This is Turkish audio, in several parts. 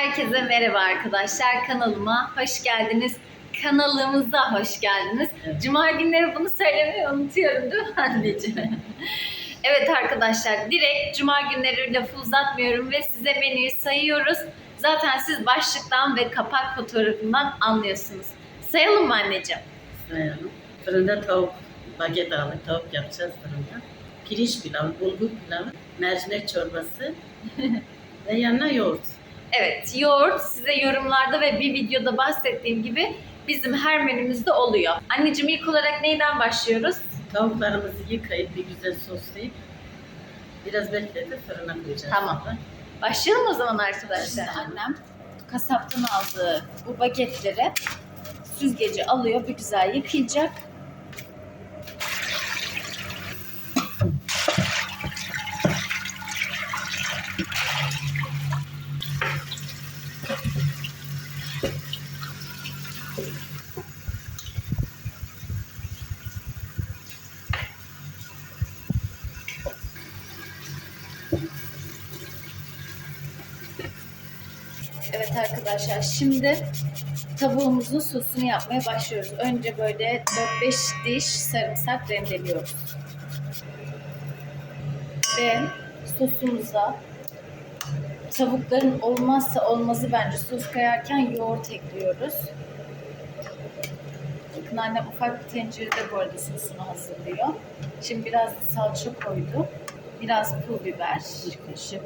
Herkese merhaba arkadaşlar. Kanalıma hoş geldiniz. Kanalımıza hoş geldiniz. Evet. Cuma günleri bunu söylemeyi unutuyorum değil mi anneciğim? evet arkadaşlar direkt Cuma günleri lafı uzatmıyorum ve size menüyü sayıyoruz. Zaten siz başlıktan ve kapak fotoğrafından anlıyorsunuz. Sayalım mı anneciğim? Sayalım. Fırında tavuk, baget aldık, tavuk yapacağız fırında. Pirinç pilavı, bulgur pilavı, mercimek çorbası ve yanına yoğurt. Evet, yoğurt size yorumlarda ve bir videoda bahsettiğim gibi bizim her menümüzde oluyor. Anneciğim ilk olarak neyden başlıyoruz? Tavuklarımızı yıkayıp bir güzel soslayıp biraz bekletip fırına koyacağız. Tamam. Başlayalım o zaman arkadaşlar. Annem kasaptan aldığı bu bagetleri süzgeci alıyor, bir güzel yıkayacak. Evet arkadaşlar şimdi tavuğumuzun sosunu yapmaya başlıyoruz. Önce böyle 4-5 diş sarımsak rendeliyoruz. Ve sosumuza tavukların olmazsa olmazı bence sos kayarken yoğurt ekliyoruz. Bakın annem ufak bir tencerede bu arada sosunu hazırlıyor. Şimdi biraz da salça koydu. Biraz pul biber. Bir kaşık.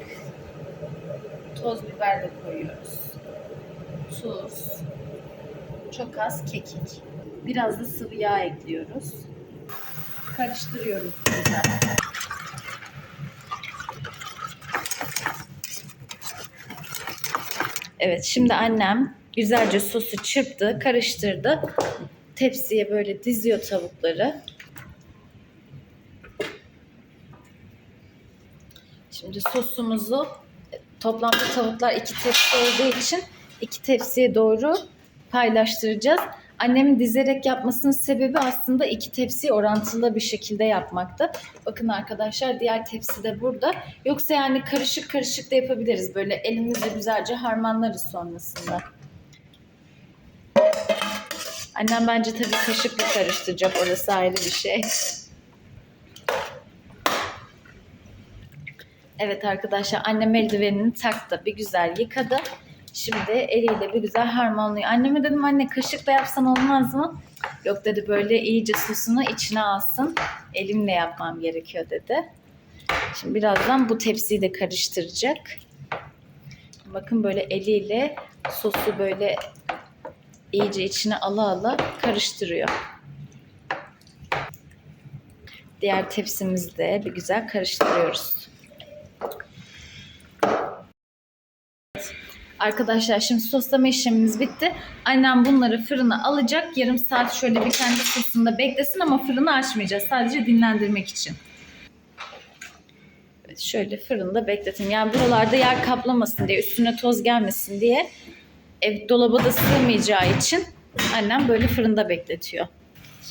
Toz biber de koyuyoruz. Tuz. Çok az kekik. Biraz da sıvı yağ ekliyoruz. Karıştırıyoruz güzel. Evet şimdi annem güzelce sosu çırptı, karıştırdı. Tepsiye böyle diziyor tavukları. Şimdi sosumuzu toplamda tavuklar iki tepsi olduğu için iki tepsiye doğru paylaştıracağız. Annemin dizerek yapmasının sebebi aslında iki tepsiyi orantılı bir şekilde yapmaktı. Bakın arkadaşlar diğer tepsi de burada. Yoksa yani karışık karışık da yapabiliriz. Böyle elimizle güzelce harmanlarız sonrasında. Annem bence tabii kaşıkla karıştıracak. Orası ayrı bir şey. Evet arkadaşlar annem eldivenini taktı. Bir güzel yıkadı. Şimdi eliyle bir güzel harmanlıyor. Anneme dedim anne kaşıkla yapsan olmaz mı? Yok dedi böyle iyice sosunu içine alsın. Elimle yapmam gerekiyor dedi. Şimdi birazdan bu tepsiyi de karıştıracak. Bakın böyle eliyle sosu böyle iyice içine ala ala karıştırıyor. Diğer tepsimizi de bir güzel karıştırıyoruz. Arkadaşlar şimdi soslama işlemimiz bitti. Annem bunları fırına alacak. Yarım saat şöyle bir kendi sosunda beklesin ama fırını açmayacağız. Sadece dinlendirmek için. Evet, şöyle fırında bekletin. Yani buralarda yer kaplamasın diye, üstüne toz gelmesin diye ev dolaba da sığmayacağı için annem böyle fırında bekletiyor.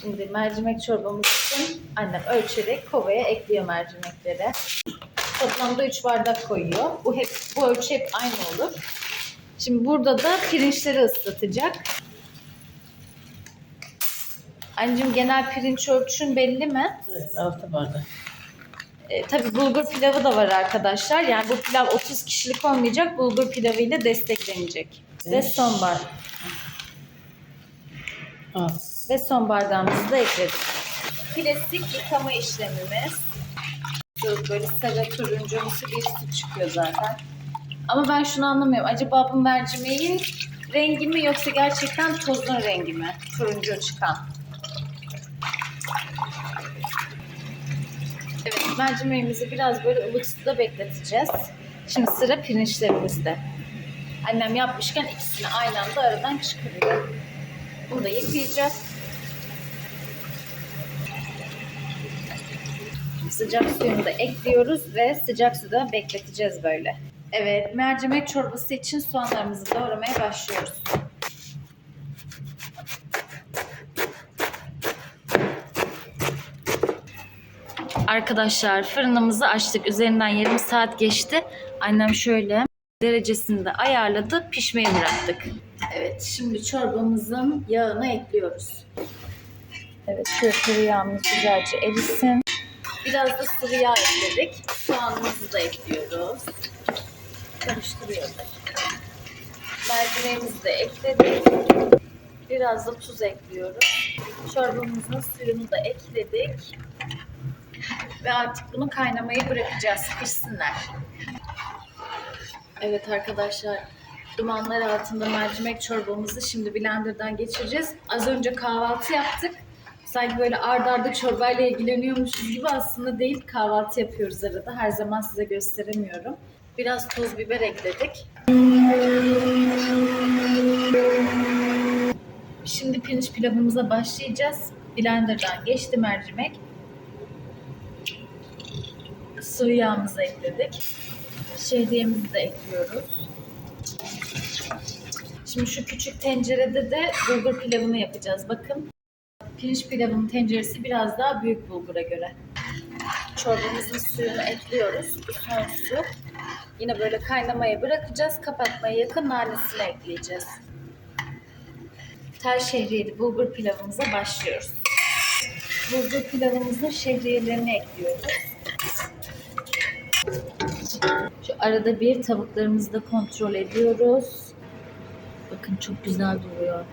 Şimdi mercimek çorbamız için annem ölçerek kovaya ekliyor mercimekleri. Toplamda 3 bardak koyuyor. Bu hep bu ölçü hep aynı olur. Şimdi burada da pirinçleri ıslatacak. Anneciğim genel pirinç ölçün belli mi? Evet, altı bardak. E, tabii bulgur pilavı da var arkadaşlar. Yani bu pilav 30 kişilik olmayacak. Bulgur pilavı ile desteklenecek. Ve son bar Az. ve son bardağımızı da ekledik. Klasik yıkama işlemimiz. Şu böyle sarı turuncumsu bir su çıkıyor zaten. Ama ben şunu anlamıyorum. Acaba bu mercimeğin rengi mi yoksa gerçekten tozun rengi mi? Turuncu çıkan. Evet mercimeğimizi biraz böyle ılık suda bekleteceğiz. Şimdi sıra pirinçlerimizde. Annem yapmışken ikisini aynı anda aradan çıkarıyor. Bunu da yıkayacak. Sıcak suyunu da ekliyoruz ve sıcak suda bekleteceğiz böyle. Evet, mercimek çorbası için soğanlarımızı doğramaya başlıyoruz. Arkadaşlar fırınımızı açtık. Üzerinden yarım saat geçti. Annem şöyle derecesinde ayarladı. Pişmeye bıraktık. Evet şimdi çorbamızın yağını ekliyoruz. Evet şöyle tereyağımız güzelce erisin. Biraz da sıvı yağ ekledik. Soğanımızı da ekliyoruz. Karıştırıyoruz. Mercimeğimizi de ekledik. Biraz da tuz ekliyoruz. Çorbamızın suyunu da ekledik. Ve artık bunu kaynamaya bırakacağız. Pişsinler. Evet arkadaşlar. Dumanlar altında mercimek çorbamızı şimdi blenderdan geçireceğiz. Az önce kahvaltı yaptık. Sanki böyle ardarda arda çorbayla ilgileniyormuşuz gibi aslında değil. Kahvaltı yapıyoruz arada. Her zaman size gösteremiyorum. Biraz toz biber ekledik. Şimdi pirinç pilavımıza başlayacağız. Blenderdan geçti mercimek. Sıvı yağımızı ekledik. Şehriyemizi de ekliyoruz. Şimdi şu küçük tencerede de bulgur pilavını yapacağız. Bakın pirinç pilavının tenceresi biraz daha büyük bulgura göre. Çorbamızın suyunu ekliyoruz. Bu son su. Yine böyle kaynamaya bırakacağız. Kapatmaya yakın nanesini ekleyeceğiz. Tel şehriyeli bulgur pilavımıza başlıyoruz. Bulgur pilavımızın şehriyelerini ekliyoruz. Şu arada bir tavuklarımızı da kontrol ediyoruz. Bakın çok güzel duruyor.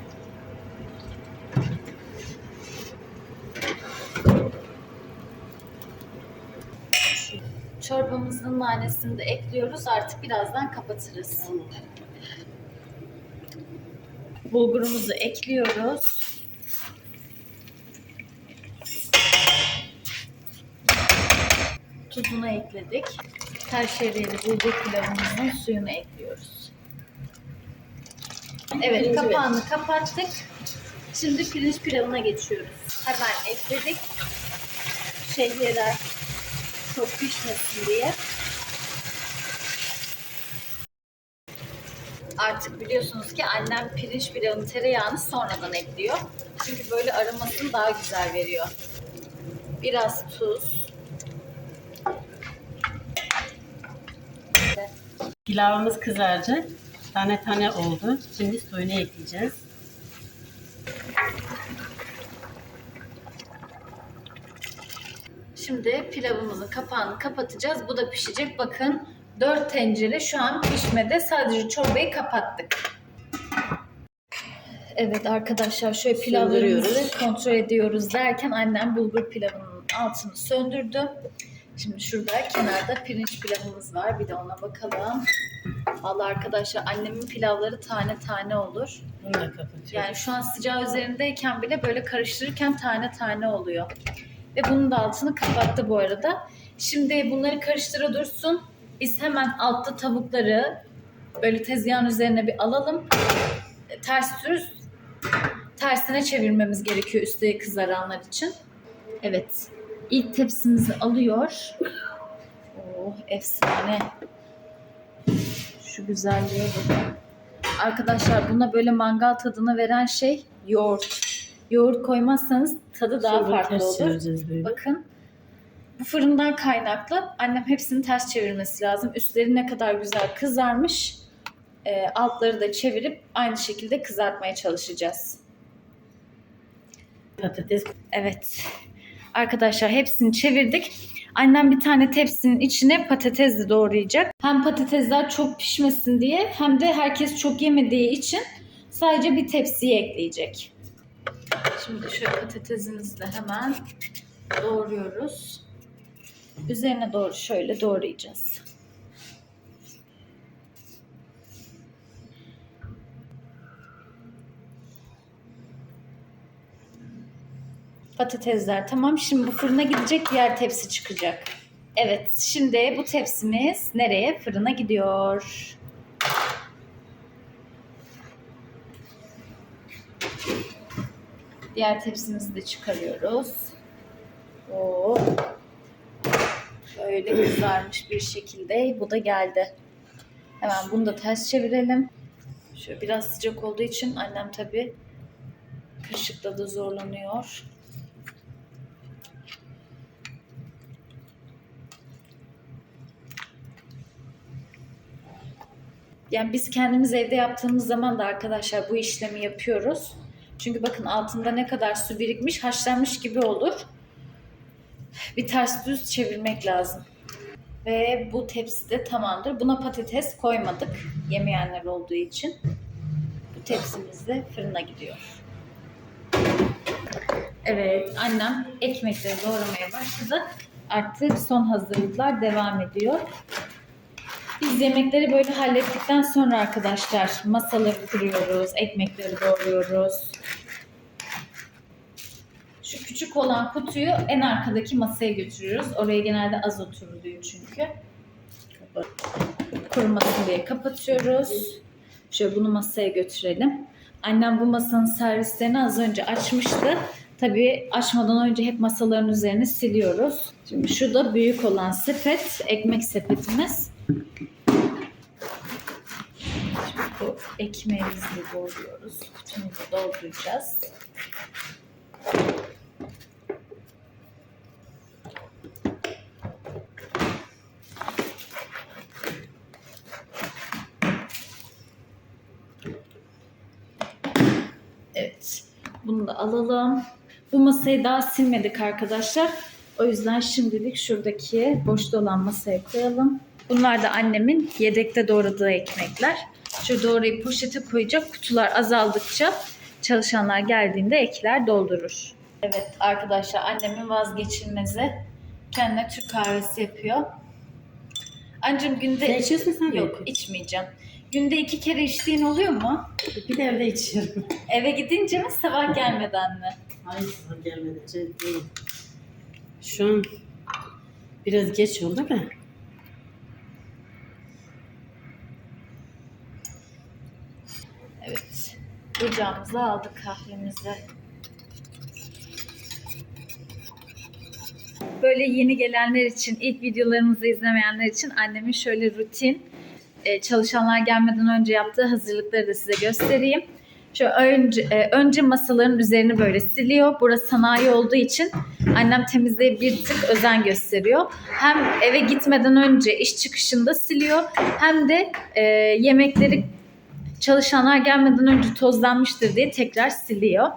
Çorbamızın nanesini de ekliyoruz. Artık birazdan kapatırız. Bulgurumuzu ekliyoruz. Tuzunu ekledik. Her şehriyeli bulgur pilavımızın suyunu ekliyoruz. Evet kapağını kapattık. Şimdi pirinç pilavına geçiyoruz. Hemen ekledik. Şehriyeler çok pişmesin diye. Artık biliyorsunuz ki annem pirinç pilavın tereyağını sonradan ekliyor. Çünkü böyle aromasını daha güzel veriyor. Biraz tuz. Pilavımız kızaracak. Tane tane oldu. Şimdi suyunu ekleyeceğiz. Şimdi pilavımızın kapağını kapatacağız. Bu da pişecek. Bakın 4 tencere şu an pişmede. Sadece çorbayı kapattık. Evet arkadaşlar şöyle pilavlarımızı kontrol ediyoruz derken annem bulgur pilavının altını söndürdü. Şimdi şurada kenarda pirinç pilavımız var. Bir de ona bakalım. Vallahi arkadaşlar annemin pilavları tane tane olur. Bunu da kapatıyoruz. Yani şu an sıcağı üzerindeyken bile böyle karıştırırken tane tane oluyor. Ve bunun da altını kapattı bu arada. Şimdi bunları karıştıra dursun. Biz hemen altta tavukları böyle tezgahın üzerine bir alalım. Ters düz tersine çevirmemiz gerekiyor üstelik kızaranlar için. Evet. İlk tepsimizi alıyor. Oh efsane. Şu güzelliğe bakın. Arkadaşlar buna böyle mangal tadını veren şey yoğurt. Yoğurt koymazsanız tadı daha Şimdi farklı olur. böyle. Bakın bu fırından kaynaklı annem hepsini ters çevirmesi lazım. Üstleri ne kadar güzel kızarmış. Ee, altları da çevirip aynı şekilde kızartmaya çalışacağız. Patates Evet. Arkadaşlar hepsini çevirdik. Annem bir tane tepsinin içine patates de doğrayacak. Hem patatesler çok pişmesin diye hem de herkes çok yemediği için sadece bir tepsiye ekleyecek. Şimdi şöyle patatesimizi de hemen doğruyoruz. Üzerine doğru şöyle doğrayacağız. Patatesler tamam. Şimdi bu fırına gidecek diğer tepsi çıkacak. Evet şimdi bu tepsimiz nereye? Fırına gidiyor. Diğer tepsimizi de çıkarıyoruz. Oo. Şöyle kızarmış bir şekilde bu da geldi. Hemen bunu da ters çevirelim. Şöyle biraz sıcak olduğu için annem tabii kaşıkla da zorlanıyor. Yani biz kendimiz evde yaptığımız zaman da arkadaşlar bu işlemi yapıyoruz. Çünkü bakın altında ne kadar su birikmiş, haşlanmış gibi olur. Bir ters düz çevirmek lazım. Ve bu tepsi de tamamdır. Buna patates koymadık yemeyenler olduğu için. Bu tepsimiz de fırına gidiyor. Evet, annem ekmekleri doğramaya başladı. Artık son hazırlıklar devam ediyor. Biz yemekleri böyle hallettikten sonra arkadaşlar masaları kuruyoruz, ekmekleri doğruyoruz. Şu küçük olan kutuyu en arkadaki masaya götürüyoruz. Oraya genelde az oturuluyor çünkü. Kurumasın diye kapatıyoruz. Şöyle bunu masaya götürelim. Annem bu masanın servislerini az önce açmıştı. Tabii açmadan önce hep masaların üzerine siliyoruz. Şimdi şu da büyük olan sepet, ekmek sepetimiz. Şimdi bu ekmeğimizi doğruyoruz. Kutumuzu dolduracağız. Evet. Bunu da alalım. Bu masayı daha silmedik arkadaşlar. O yüzden şimdilik şuradaki boşta olan masaya koyalım. Bunlar da annemin yedekte doğradığı ekmekler. Şu doğrayıp poşete koyacak. Kutular azaldıkça çalışanlar geldiğinde ekler doldurur. Evet arkadaşlar annemin vazgeçilmezi. Kendine Türk kahvesi yapıyor. Ancım günde... Sen içiyorsun sen de. Yok içmeyeceğim. Günde iki kere içtiğin oluyor mu? Bir de evde içiyorum. Eve gidince mi sabah gelmeden mi? Hayır sabah gelmedi. Şey değil. Şu an biraz geç oldu da. Evet. Ocağımıza aldık kahvemizi. Böyle yeni gelenler için, ilk videolarımızı izlemeyenler için annemin şöyle rutin e, çalışanlar gelmeden önce yaptığı hazırlıkları da size göstereyim. Şöyle önce, e, önce masaların üzerini böyle siliyor. Burası sanayi olduğu için annem temizliğe bir tık özen gösteriyor. Hem eve gitmeden önce iş çıkışında siliyor hem de e, yemekleri çalışanlar gelmeden önce tozlanmıştır diye tekrar siliyor.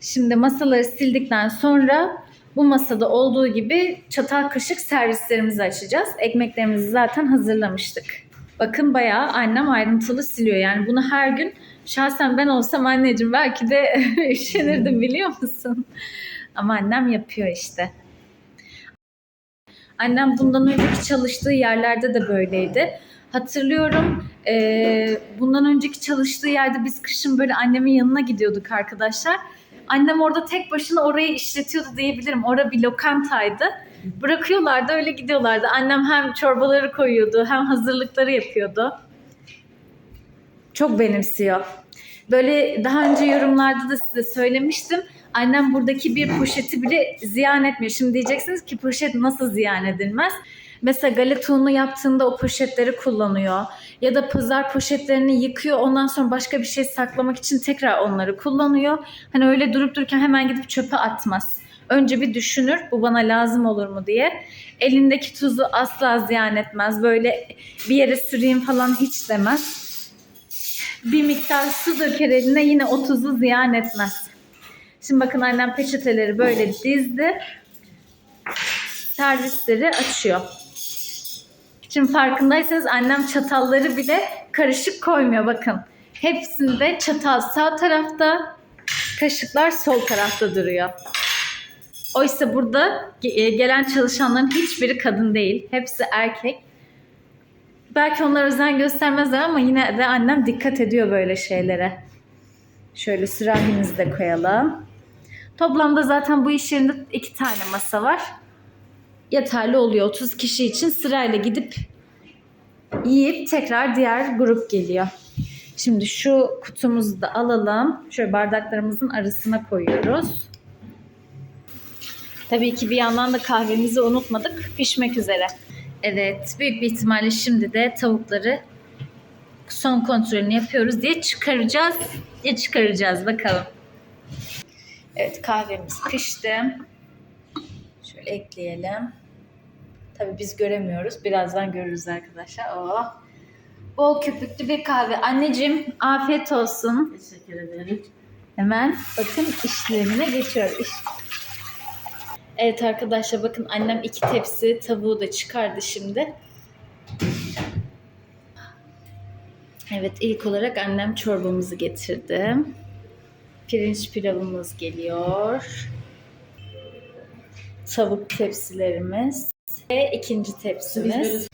Şimdi masaları sildikten sonra bu masada olduğu gibi çatal kaşık servislerimizi açacağız. Ekmeklerimizi zaten hazırlamıştık. Bakın bayağı annem ayrıntılı siliyor. Yani bunu her gün şahsen ben olsam anneciğim belki de üşenirdim biliyor musun? Ama annem yapıyor işte. Annem bundan önceki çalıştığı yerlerde de böyleydi. Hatırlıyorum eee, bundan önceki çalıştığı yerde biz kışın böyle annemin yanına gidiyorduk arkadaşlar. Annem orada tek başına orayı işletiyordu diyebilirim. Orada bir lokantaydı. Bırakıyorlardı öyle gidiyorlardı. Annem hem çorbaları koyuyordu hem hazırlıkları yapıyordu. Çok benimsiyor. Böyle daha önce yorumlarda da size söylemiştim. Annem buradaki bir poşeti bile ziyan etmiyor. Şimdi diyeceksiniz ki poşet nasıl ziyan edilmez? Mesela galeta yaptığında o poşetleri kullanıyor. Ya da pazar poşetlerini yıkıyor ondan sonra başka bir şey saklamak için tekrar onları kullanıyor. Hani öyle durup dururken hemen gidip çöpe atmaz. Önce bir düşünür bu bana lazım olur mu diye. Elindeki tuzu asla ziyan etmez. Böyle bir yere süreyim falan hiç demez. Bir miktar su döker eline yine o tuzu ziyan etmez. Şimdi bakın annem peçeteleri böyle dizdi. Servisleri açıyor. Şimdi farkındaysanız annem çatalları bile karışık koymuyor bakın. Hepsinde çatal sağ tarafta, kaşıklar sol tarafta duruyor. Oysa burada e, gelen çalışanların hiçbiri kadın değil. Hepsi erkek. Belki onlar özen göstermezler ama yine de annem dikkat ediyor böyle şeylere. Şöyle sürahimizi de koyalım. Toplamda zaten bu iş yerinde iki tane masa var. Yeterli oluyor. 30 kişi için sırayla gidip yiyip tekrar diğer grup geliyor. Şimdi şu kutumuzu da alalım. Şöyle bardaklarımızın arasına koyuyoruz. Tabii ki bir yandan da kahvemizi unutmadık. Pişmek üzere. Evet, büyük bir ihtimalle şimdi de tavukları son kontrolünü yapıyoruz diye çıkaracağız. Ya çıkaracağız bakalım. Evet, kahvemiz pişti. Şöyle ekleyelim. Tabii biz göremiyoruz. Birazdan görürüz arkadaşlar. Oh. bol köpüklü bir kahve. Anneciğim afiyet olsun. Teşekkür ederim. Hemen bakın işlemine geçiyor. İş. Evet arkadaşlar bakın annem iki tepsi tavuğu da çıkardı şimdi. Evet ilk olarak annem çorbamızı getirdi. Pirinç pilavımız geliyor. Tavuk tepsilerimiz. Ve ikinci tepsimiz.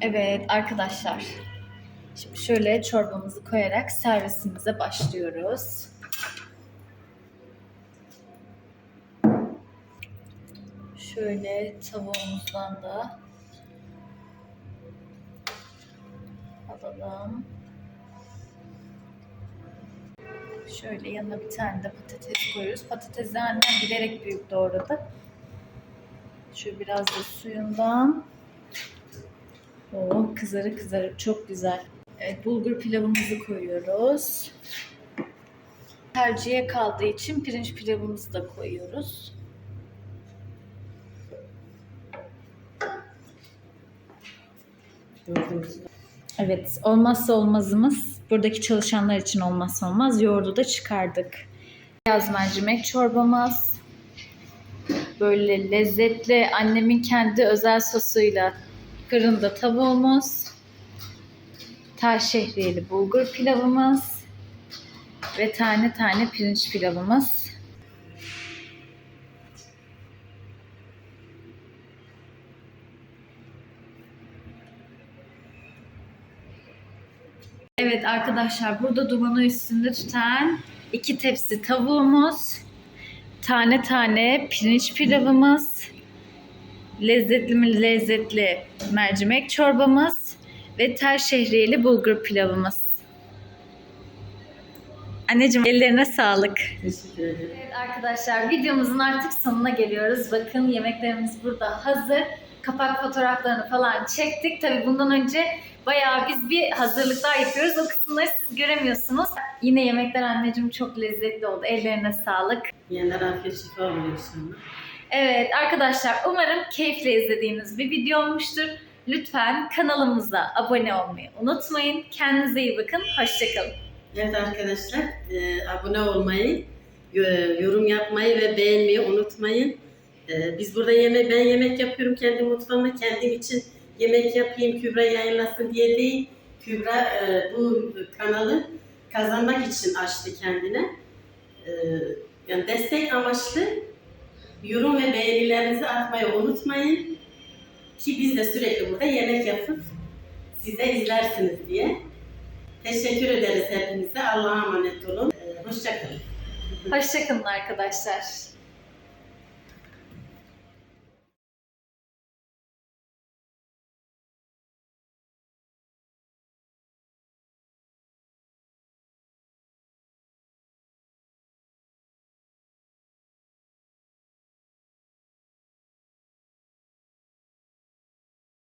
Evet arkadaşlar. Şimdi şöyle çorbamızı koyarak servisimize başlıyoruz. Şöyle tavuğumuzdan da alalım. Şöyle yanına bir tane de patates koyuyoruz. Patatesi annem bilerek büyük doğradı. Şöyle biraz da suyundan. Oh kızarı kızarı çok güzel. Evet bulgur pilavımızı koyuyoruz. Tercihe kaldığı için pirinç pilavımızı da koyuyoruz. Evet olmazsa olmazımız buradaki çalışanlar için olmazsa olmaz yoğurdu da çıkardık. Beyaz mercimek çorbamız. Böyle lezzetli annemin kendi özel sosuyla fırında tavuğumuz. Taş şehriyeli bulgur pilavımız. Ve tane tane pirinç pilavımız. Evet arkadaşlar burada dumanı üstünde tutan iki tepsi tavuğumuz, tane tane pirinç pilavımız, lezzetli mi lezzetli mercimek çorbamız ve tel şehriyeli bulgur pilavımız. Anneciğim ellerine sağlık. Teşekkür ederim. Evet arkadaşlar videomuzun artık sonuna geliyoruz. Bakın yemeklerimiz burada hazır. Kapak fotoğraflarını falan çektik. Tabii bundan önce bayağı biz bir hazırlıklar yapıyoruz. O kısımları siz göremiyorsunuz. Yine yemekler anneciğim çok lezzetli oldu. Ellerine sağlık. Yiyenler afiyet şifa inşallah. Evet arkadaşlar umarım keyifle izlediğiniz bir video olmuştur. Lütfen kanalımıza abone olmayı unutmayın. Kendinize iyi bakın. Hoşçakalın. Evet arkadaşlar, e, abone olmayı, yo- yorum yapmayı ve beğenmeyi unutmayın. E, biz burada yemek, ben yemek yapıyorum kendi mutfağımda, kendim için yemek yapayım, Kübra yayınlasın diye değil. Kübra e, bu kanalı kazanmak için açtı kendine. E, yani destek amaçlı yorum ve beğenilerinizi atmayı unutmayın. Ki biz de sürekli burada yemek yapıp size izlersiniz diye. Teşekkür ederiz hepinize. Allah'a emanet olun. Ee, Hoşçakalın. Hoşçakalın arkadaşlar.